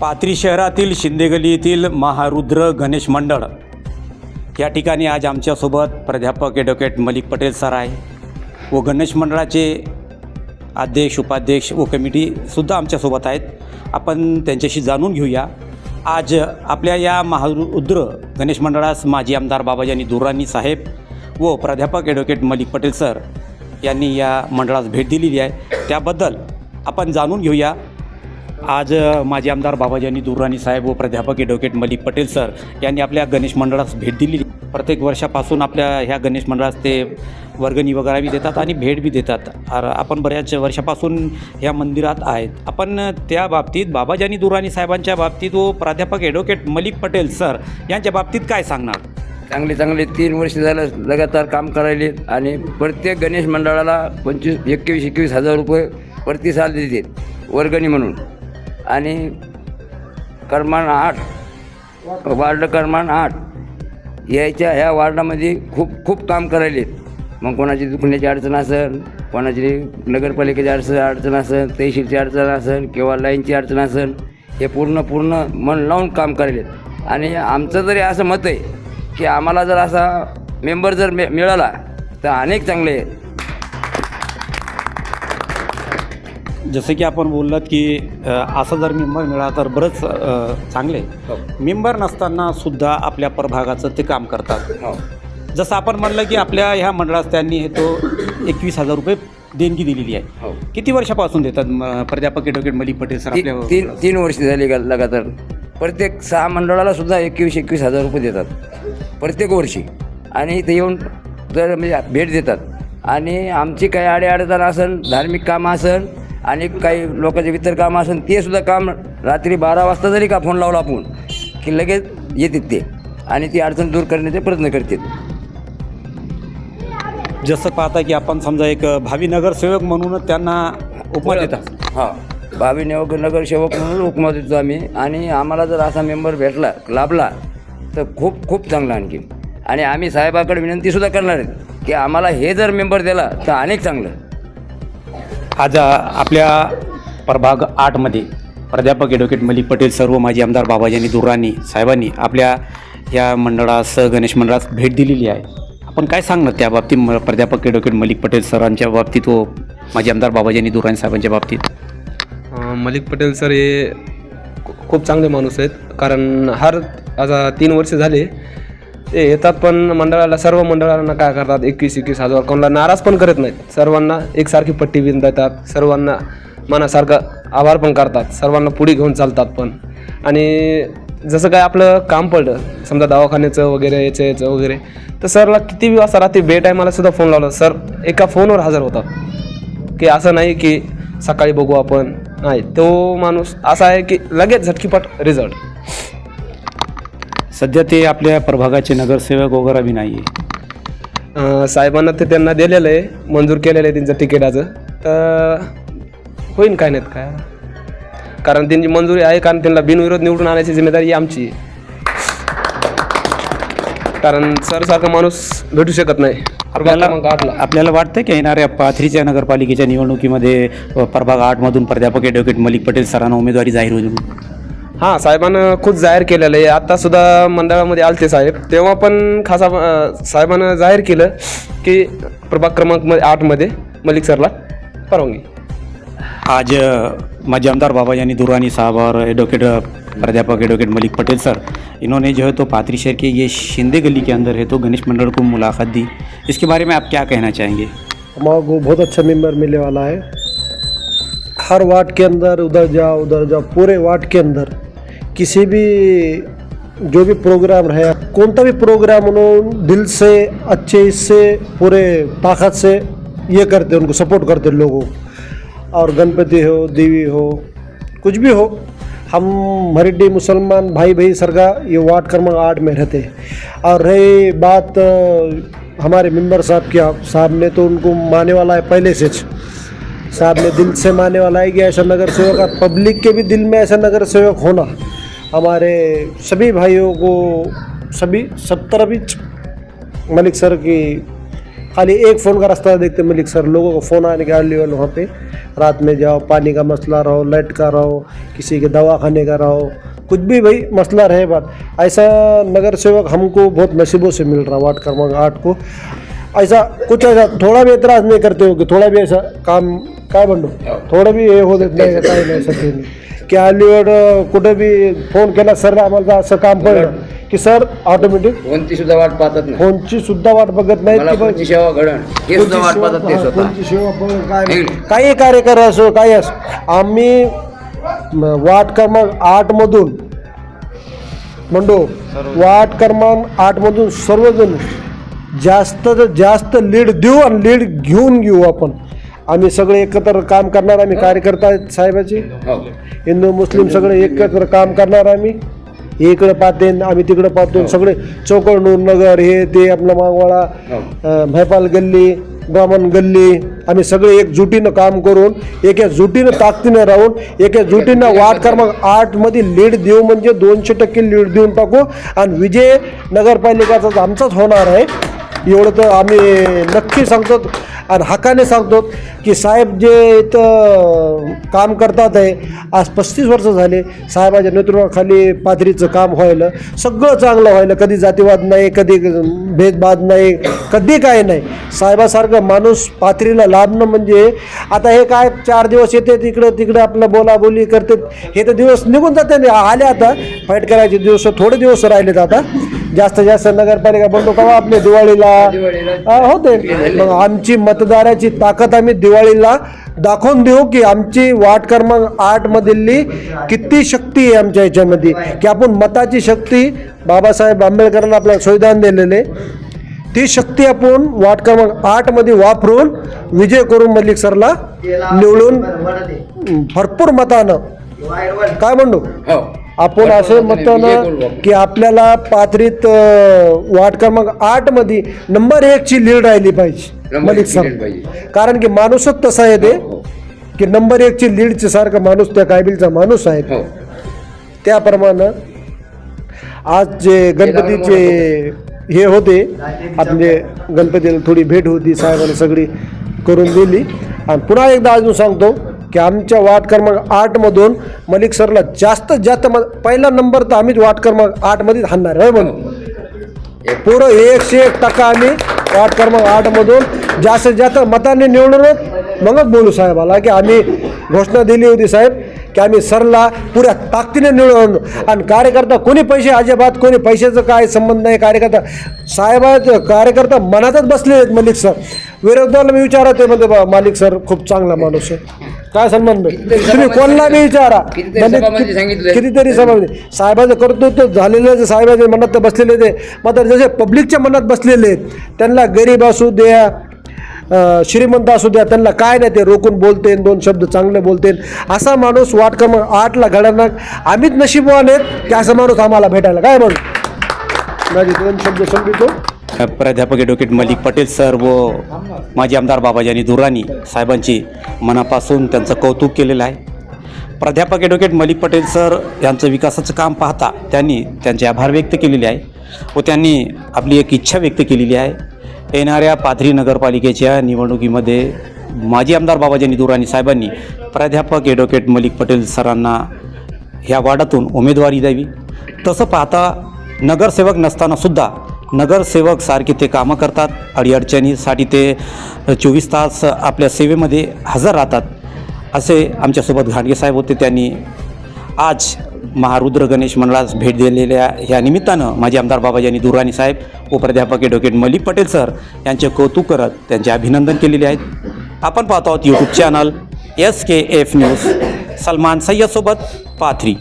पाथरी शहरातील शिंदेगली येथील महारुद्र गणेश मंडळ. या ठिकाणी आज आमच्यासोबत प्राध्यापक ॲडव्होकेट मलिक पटेल सर आहे व गणेश मंडळाचे अध्यक्ष उपाध्यक्ष व कमिटीसुद्धा आमच्यासोबत आहेत. आपण त्यांच्याशी जाणून घेऊया. आज आपल्या या महारुद्र गणेश मंडळास माजी आमदार बाबाजानी दुरानी साहेब व प्राध्यापक ॲडव्होकेट मलिक पटेल सर यांनी या मंडळास भेट दिलेली आहे. त्याबद्दल आपण जाणून घेऊया. आज माजी आमदार बाबाजानी दुर्राणी साहेब व प्राध्यापक ॲडव्होकेट मलिक पटेल सर यांनी आपल्या गणेश मंडळास भेट दिली. प्रत्येक वर्षापासून आपल्या ह्या गणेश मंडळास ते वर्गणी वगैरे बी देतात आणि भेट बी देतात. आपण बऱ्याच वर्षापासून ह्या मंदिरात आहेत. आपण त्या बाबतीत बाबाजानी दुर्राणी साहेबांच्या बाबतीत व प्राध्यापक ॲडव्होकेट मलिक पटेल सर यांच्या बाबतीत काय सांगणार? चांगले चांगले तीन वर्ष झालं लगातार काम करायले आणि प्रत्येक गणेश मंडळाला पंचवीस एकवीस एकवीस हजार रुपये प्रतिसाद देतात वर्गणी म्हणून. आणि क्रमांक आठ वार्ड क्रमांक आठ यायच्या ह्या वार्डामध्ये खूप खूप काम करायले. मग कोणाची दुखण्याची अडचण असेल कोणाची नगरपालिकेची अडचण अडचण असेल तहसीलची अडचण असेल किंवा लाईनची अडचण असेल हे पूर्ण पूर्ण मन लावून काम करायले. आणि आमचं तरी असं मत आहे की आम्हाला जर असा मेंबर जर मिळाला तर अनेक चांगले आहेत जसं की आपण बोललात की असं जर मेंबर मिळाला तर बरंच चांगले. मेंबर नसताना सुद्धा आपल्या प्रभागाचं ते काम करतात. हो. जसं आपण म्हणलं की आपल्या ह्या मंडळास त्यांनी हे तो एकवीस हजार रुपये देणगी दिलेली आहे. हो. किती वर्षापासून देतात म- प्राध्यापक ॲडव्होकेट मलिक पटेल सर ती- आपल्या तीन तीन वर्ष झाली लगातार. प्रत्येक सहा मंडळाला सुद्धा एकवीस एकवीस हजार रुपये देतात. प्रत्येक वर्षी. आणि इथे येऊन जर म्हणजे भेट देतात. आणि आमची काही अडीअडचण असेल धार्मिक कामं असेल आणि काही लोकांचे इतर कामं असेल ते सुद्धा काम रात्री बारा वाजता जरी का फोन लावला आपण की लगेच येतात ते. आणि ती अडचण दूर करण्याचे प्रयत्न करतात. जसं पाहता की आपण समजा एक भावी नगरसेवक म्हणूनच त्यांना उपमा देतात हां. भावी नगर नगरसेवक म्हणून उपमा देतो आम्ही. आणि आम्हाला जर असा मेंबर भेटला लाभला तर खूप खूप चांगला आणखी आणि आम्ही साहेबाकडे विनंतीसुद्धा करणार आहेत की आम्हाला हे जर मेंबर दिला तर अनेक चांगलं. आज आपल्या प्रभाग आठमध्ये प्राध्यापक ॲडव्होकेट मलिक पटेल सर्व माजी आमदार बाबाजानी दुर्राणी साहेबांनी आपल्या या मंडळास गणेश मंडळास भेट दिलेली आहे. आपण काय सांगणार त्या बाबतीत म- प्राध्यापक ॲडव्होकेट मलिक पटेल सरांच्या बाबतीत व माजी आमदार बाबाजानी दुर्राणी साहेबांच्या बाबतीत? मलिक पटेल सर हे खूप चांगले माणूस आहेत. कारण हर आता तीन वर्ष झाले ते येतात पण मंडळाला सर्व मंडळांना काय करतात? एकवीस एकवीस हजार. कोणाला नाराज पण करत नाहीत. सर्वांना एकसारखी पट्टी बिन देतात. सर्वांना मनासारखं आभार पण करतात. सर्वांना पुढे घेऊन चालतात पण. आणि जसं काय आपलं काम पडलं समजा दवाखान्याचं वगैरे याचं याचं वगैरे तर सरला किती वाजता रात्री बे टायमाला सुद्धा फोन लावला. सर एका फोनवर हजर होतात. की असं नाही की सकाळी बघू आपण. नाही तो माणूस असा आहे की लगेच झटकीपट रिझल्ट सध्या ते आपल्या प्रभागाचे नगरसेवक वगैरे बी नाही आहे अं, साहेबांना ते त्यांना दिलेलं आहे मंजूर केलेलं आहे त्यांचं तिकिटाचं तर होईन काय नाहीत काय. कारण त्यांची मंजुरी आहे कारण त्यांना बिनविरोध निवडून आणायची जिम्मेदारी ही आमची आहे. कारण सरसारखा माणूस भेटू शकत नाही. आपल्याला क्रमांक आठला. आपल्याला वाटतं की येणाऱ्या पाथरीच्या नगरपालिकेच्या निवडणुकीमध्ये अ, प्रभाग आठमधून प्राध्यापक ॲडव्होकेट मलिक पटेल सरांना उमेदवारी जाहीर होईल हाँ साहेबानं खुद जाहीर केलेलं आहे. आता सुद्धा मंडळामध्ये आलते साहेब. तेव्हा पण खासा अं, साहेबानं जाहीर केलं की प्रभाग क्रमांक आठमध्ये मलिक सरला परवानगी. आज अ, माजी आमदार बाबाजानी दुरानी साहब और एडवोकेट अ, प्राध्यापक एडवोकेट मलिक पटेल सर इन्होंने जो है तो पाथरी शहर के ये शिंदे गली के अंदर है तो गणेश मंडल को मुलाकात दी। इसके बारे में आप क्या कहना चाहेंगे? हमारे को बहुत अच्छा मेंबर मिलने वाला है। हर वार्ड के अंदर उधर जाओ उधर जाओ पूरे वार्ड के अंदर। किसी भी जो भी प्रोग्राम रहे, कौन सा भी प्रोग्राम उन्होंने दिल से, अच्छे इससे पूरे ताकत से ये करते, उनको सपोर्ट करते लोगों और गणपति हो, देवी हो, कुछ भी हो, हम मराठी मुसलमान भाई भाई सरगा ये वार्ड क्रमांक आठ में रहते और रही बात हमारे मेंबर साहब की, आप साहब ने तो उनको माने वाला है पहले से साहब ने दिल से माने वाला है कि ऐसा नगर सेवक पब्लिक के भी दिल में ऐसा नगर सेवक होना। हमारे सभी भाइयों को, सभी सत्तर भी मलिक सर की खाली एक फ़ोन का रास्ता देखते मलिक सर। लोगों को फ़ोन आने के अर्ली वाले वहाँ पे। रात में जाओ, पानी का मसला रहो, लाइट का रहो, किसी के दवा खाने का रहो। कुछ भी भाई, मसला रहे बात। ऐसा नगर सेवक हमको बहुत नसीबों से मिल रहा, वार्ड क्रमांक आठ को। ऐसा कुछ ऐसा थोड़ा भी एतराज़ नहीं करते हो कि थोड़ा भी ऐसा काम काय म्हणतो? थोडं बी हे होत नाही काय नाही सध्या की अलीवर कुठं बी फोन केला सर आम्हाला असं काम पडलं की सर ऑटोमॅटिक कोणती सुद्धा वाट पाहतात नाही फोनची सुद्धा वाट बघत नाही मला की बा- कोणची सेवा घडण हे सुद्धा वाट पाहतात ते हा, स्वतः. कोणची सेवा बघ, काय नाही. काही कार्यकर असो काही असो आम्ही म, वार्ड क्रमांक आठ मधून म्हणतो वार्ड क्रमांक आठ मधून सर्वजण जास्त जास्त लीड देऊ आणि लीड घेऊन घेऊ आपण. आम्ही सगळे एकत्र काम करणार आम्ही कार्यकर्ता आहेत साहेबाचे? हो. हिंदू मुस्लिम सगळे एकत्र काम करणार आम्ही. हे इकडे पाहते आम्ही तिकडे पाहतो. सगळे चौकळनूर नगर हे ते आपलं मागवाळा म्हैपाल गल्ली ब्राह्मण गल्ली. आम्ही सगळे एकजुटीनं काम करून एका जुटीनं ताकदीनं राहून एका जुटीनं वार्ड क्रमांक आठमध्ये लीड देऊ म्हणजे दोनशे टक्के लीड देऊन टाकू. आणि विजय नगरपालिकाचा तर आमचाच होणार आहे. एवढं तर आम्ही नक्की सांगतो आणि हकाने सांगतो की साहेब जे इथं काम करतात आहे आज पस्तीस वर्ष झाले साहेबाच्या नेतृत्वाखाली पाथरीचं काम व्हायलं. सगळं चांगलं व्हायलं. कधी जातीवाद नाही कधी भेदभाद नाही कधी काय नाही. साहेबासारखं माणूस पाथरीला लाभणं म्हणजे आता हे काय चार दिवस येते तिकडं तिकडं आपलं बोलाबोली करते. हे तर दिवस निघून जाते आले आता. फाईट करायचे दिवस थोडे दिवस राहिलेत आता. जास्त जास्त नगरपालिका बनतो तेव्हा आपल्या दिवाळीला? हा, होते मग आमची मतदाराची ताकद आम्ही दिवाळीला दाखवून देऊ की आमची वार्ड क्रमांक आठ मधली किती शक्ती आहे आमच्या याच्यामध्ये? की आपण मताची शक्ती बाबासाहेब आंबेडकरांना आपल्याला संविधान दिलेले. ती शक्ती आपण वार्ड क्रमांक आठमध्ये वापरून विजय करून मलिक सरला निवडून भरपूर मतानं. काय म्हणू हो. आपण असं म्हणतो की आपल्याला पाथरीत वार्ड क्रमांक आठमध्ये नंबर एक ची लीड राहिली पाहिजे मलिक पाहिजे. कारण की माणूसच तसा आहे ते की नंबर एक ची लीडचे सारखा माणूस त्या कायबिलचा माणूस आहे. हो. त्याप्रमाणे आज जे गणपतीचे हे होते आपले गणपतीला थोडी भेट होती साहेबांनी सगळी करून दिली. आणि पुन्हा एकदा अजून सांगतो की आमच्या वार्ड क्रमांक आठमधून मलिक सरला जास्तीत जास्त म पहिला नंबर तर आम्हीच वार्ड क्रमांक आठमध्येच हाणणार आहे म्हणून पुरं एकशे एक टक्का आम्ही वार्ड क्रमांक आठमधून जास्तीत जास्त मताने निवडूनच मगच बोलू साहेबाला की आम्ही घोषणा दिली होती साहेब की आम्ही सरला पुऱ्या ताकदीने निवडून आणि कार्यकर्ता कोणी पैसे अजिबात कोणी पैशाचं काय संबंध नाही कार्यकर्ता साहेबा कार्यकर्ता मनातच बसले आहेत मलिक सर. विरोधाला मी विचारत आहे म्हणजे मालिक सर खूप चांगला माणूस आहे. काय संबंध? तुम्ही कोणाला बी विचारा. कितीतरी म्हणजे. कितीतरी सभामध्ये साहेबाचं कर्तृत्व झालेलं जे साहेबाच्या मनात तर बसलेले ते. मात्र जसे पब्लिकच्या मनात बसलेले आहेत त्यांना गरीब असू द्या श्रीमंत असू द्या त्यांना काय नाही ते रोखून बोलते दोन शब्द चांगले बोलते. असा माणूस वाट क्रमांक आठला घडणार. आम्हीच नशीबवान आहेत की असा माणूस आम्हाला भेटायला. काय म्हणून माझे दोन शब्द संपितो प्राध्यापक ॲडव्होकेट मलिक पटेल सर व माजी आमदार बाबाजानी दुरानी साहेबांची मनापासून त्यांचं कौतुक केलेलं आहे. प्राध्यापक ॲडव्होकेट मलिक पटेल सर यांचं विकासाचं काम पाहता त्यांनी त्यांचे आभार व्यक्त केलेले आहे व त्यांनी आपली एक इच्छा व्यक्त केलेली आहे. येणाऱ्या पाथरी नगरपालिकेच्या निवडणुकीमध्ये माजी आमदार बाबाजानी दुरानी साहेबांनी प्राध्यापक ॲडव्होकेट मलिक पटेल सरांना ह्या वार्डातून उमेदवारी द्यावी. तसं पाहता नगरसेवक नसतानासुद्धा नगरसेवक सारखी ते कामं करतात. अडीअडचणीसाठी ते चोवीस तास आपल्या सेवेमध्ये हजर राहतात. असे आमच्यासोबत घाणगेसाहेब होते. त्यांनी आज महारुद्र गणेश मंडळास भेट दिलेल्या ह्या निमित्तानं माजी आमदार बाबाजी दुराणी साहेब उपप्राध्यापक ॲडव्होकेट मलिक पटेल सर यांचे कौतुक करत त्यांचे अभिनंदन केलेले आहेत. आपण पाहतो आहोत YouTube channel S K F news Salman सय्यदसोबत Pathri.